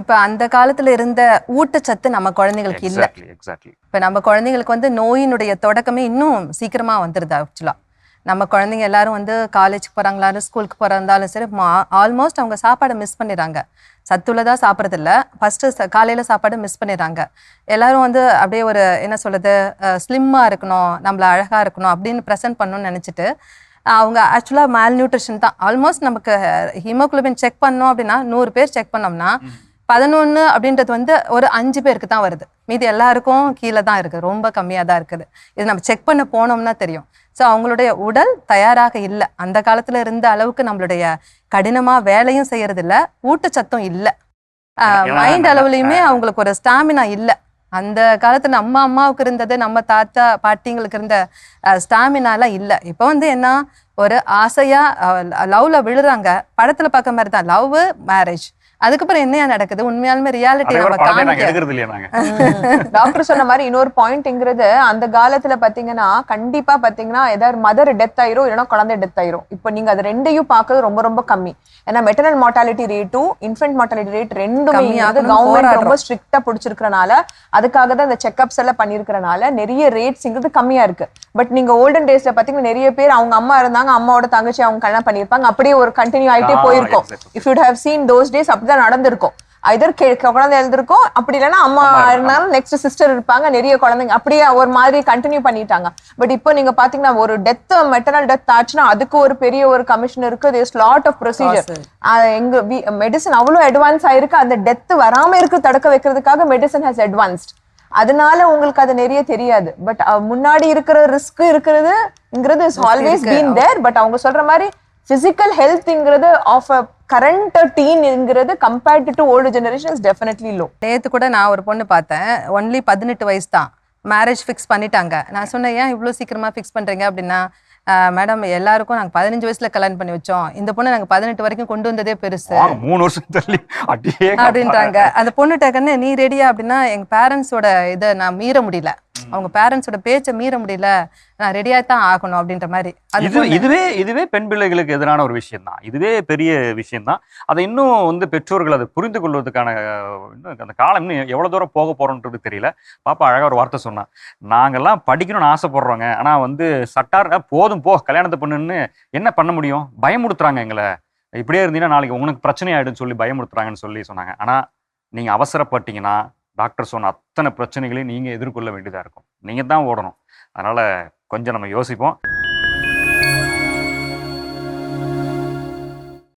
இப்ப அந்த காலத்துல இருந்த ஊட்டச்சத்து நம்ம குழந்தைங்களுக்கு இல்ல. இப்ப நம்ம குழந்தைங்களுக்கு வந்து நோயினுடைய தொடக்கமே இன்னும் சீக்கிரமா வந்துருது ஆக்சுவலா. நம்ம குழந்தைங்க எல்லாரும் வந்து காலேஜுக்கு போறாங்களாலும் ஸ்கூலுக்கு போறாஇருந்தாலும் சரி ஆல்மோஸ்ட் அவங்க சாப்பாடை மிஸ் பண்ணிடுறாங்க. சத்துள்ளதா சாப்பிட்றது இல்ல. ஃபர்ஸ்ட் காலையில சாப்பாடு மிஸ் பண்ணிடுறாங்க. எல்லாரும் வந்து அப்படியே ஒரு என்ன சொல்றது ஸ்லிம்மா இருக்கணும் நம்மள அழகா இருக்கணும் அப்படின்னு ப்ரெசென்ட் பண்ணணும்னு நினைச்சிட்டு அவங்க ஆக்சுவலாக மேல் நியூட்ரிஷன் தான். ஆல்மோஸ்ட் நமக்கு ஹீமோகுளோபின் செக் பண்ணோம் அப்படின்னா நூறு பேர் செக் பண்ணோம்னா பதினொன்று அப்படின்றது வந்து ஒரு அஞ்சு பேருக்கு தான் வருது. மீதி எல்லாருக்கும் கீழே தான் இருக்குது ரொம்ப கம்மியாக தான் இருக்குது. இது நம்ம செக் பண்ண போனோம்னா தெரியும். ஸோ அவங்களுடைய உடல் தயாராக இல்லை. அந்த காலத்தில் இருந்த அளவுக்கு நம்மளுடைய கடினமாக வேலையும் செய்யறது இல்ல. ஊட்டச்சத்தும் இல்லை மைண்ட் அளவுலையுமே அவங்களுக்கு ஒரு ஸ்டாமினா இல்லை. அந்த காலத்துல நம்ம அம்மாவுக்கு இருந்தது நம்ம தாத்தா பாட்டிங்களுக்கு இருந்த ஸ்டாமினாலாம் இல்லை. இப்போ வந்து என்ன? ஒரு ஆசையா லவ்ல விழுறாங்க. படத்துல பார்க்க மாதிரி தான். லவ் மேரேஜ் அதுக்கப்புறம் என்னையா நடக்குது? உண்மையாலுமே ரியாலிட்டி டாக்டர் சொன்ன மாதிரி இன்னொரு பாயிண்ட்ங்கிறது அந்த காலத்துல பாத்தீங்கன்னா கண்டிப்பா பாத்தீங்கன்னா ஏதாவது மதர் டெத் ஆயிரும் இல்லைன்னா குழந்தை டெத் ஆயிரும். இப்போ நீங்க அது ரெண்டையும் பார்க்கறது ரொம்ப ரொம்ப கம்மி. ஏன்னா மெட்டர்னல் மார்டாலிட்டி ரேட்டும் இன்ஃபென்ட் மார்டாலிட்டி ரேட் ரெண்டுமே கவர்மெண்ட் ரொம்ப. ஸ்ட்ரிக்டா பிடிச்சிருக்கனால அதுக்காக தான் இந்த செக்அப்ஸ் எல்லாம் பண்ணிருக்கறனால நிறைய ரேட்ஸ்ங்கிறது கம்மியா இருக்கு. பட் நீங்க ஓல்டன் டேஸ்ல பாத்தீங்கன்னா நிறைய பேர் அவங்க அம்மா இருந்தாங்க அம்மாவோட தங்கச்சி அவங்க கல்யாணம் பண்ணிருப்பாங்க அப்படியே ஒரு கண்டினியூ ஆயிட்டே போயிருக்கும். If you have seen those days அப்படிதான் நடந்திருக்கும். ஐதர் குழந்தை எழுந்திருக்கும் அப்படி இல்லைன்னா அம்மா. இருந்தாலும் நெக்ஸ்ட் சிஸ்டர் இருப்பாங்க நிறைய குழந்தைங்க. அப்படியே ஒரு மாதிரி கண்டினியூ பண்ணிட்டாங்க. பட் இப்போ நீங்க பாத்தீங்கன்னா ஒரு டெத் மெட்டர்னல் டெத் ஆச்சுன்னா அதுக்கு ஒரு பெரிய ஒரு கமிஷன் இருக்கு. There's lot of procedure. எங்க மெடிசன் அவ்வளவு அட்வான்ஸ் ஆயிருக்கு. அந்த டெத் வராம இருக்கு தடுக்க வைக்கிறதுக்காக மெடிசன் ஹஸ் அட்வான்ஸ்ட் அதனால உங்களுக்கு அது நிறைய தெரியாது. பட் முன்னாடி இருக்கிற ரிஸ்க் இருக்கிறதுங்கிறது is always. Been there but அவங்க சொல்ற மாதிரி பிசிக்கல் ஹெல்த்ங்கிறது of a current டீன்ங்கிறது compared to old generation is definitely low நேத்து கூட நான் ஒரு பொண்ணு பார்த்தேன். ஒன்லி பதினெட்டு வயசு தான். மேரேஜ் ஃபிக்ஸ் பண்ணிட்டாங்க. நான் சொன்னேன் ஏன் இவ்வளோ சீக்கிரமா ஃபிக்ஸ் பண்றீங்க? அப்படின்னா மேடம் எல்லாருக்கும் நாங்கள் பதினஞ்சு வயசுல கல்யாணம் பண்ணி வச்சோம். இந்த பொண்ணு நாங்கள் பதினெட்டு வரைக்கும் கொண்டு வந்ததே பெருசு. மூணு வருஷம் தள்ளி அப்படின்றாங்க. அந்த பொண்ணுட்ட கண்ணு நீ ரெடியா அப்படின்னா எங்க பேரண்ட்ஸோட இதை நான் மீற முடியல. அவங்க பேரண்ட்ஸோட பேச்சை மீற முடியல நான் ரெடியா தான் ஆகணும் அப்படின்ற மாதிரி. இது இதுவே இதுவே பெண் பிள்ளைகளுக்கு எதிரான ஒரு விஷயம் தான் இதுவே பெரிய விஷயம் தான் அதை இன்னும் வந்து பெற்றோர்கள் அதை புரிந்து கொள்வதற்கான இன்னும் அந்த காலம் இன்னும் எவ்வளவு தூரம் போக போறோன்றது தெரியல. பாப்பா அழகா ஒரு வார்த்தை சொன்னா நாங்கெல்லாம் படிக்கணும்னு ஆசைப்படுறோங்க. ஆனா வந்து சட்டார் போதும் போ கல்யாணத்தை பண்ணுன்னு என்ன பண்ண முடியும்? பயமுடுத்துறாங்க எங்களை. இப்படியே இருந்தீங்கன்னா நாளைக்கு உனக்கு பிரச்சனை ஆயிடுன்னு சொல்லி பயமுடுத்துறாங்கன்னு சொல்லி சொன்னாங்க. ஆனா நீங்க அவசரப்பட்டீங்கன்னா டாக்டர் சொன்ன அத்தனை பிரச்சனைகளையும் நீங்கள் எதிர்கொள்ள வேண்டியதாக இருக்கும். நீங்கள் தான் ஓடணும். அதனால் கொஞ்சம் நம்ம யோசிப்போம்.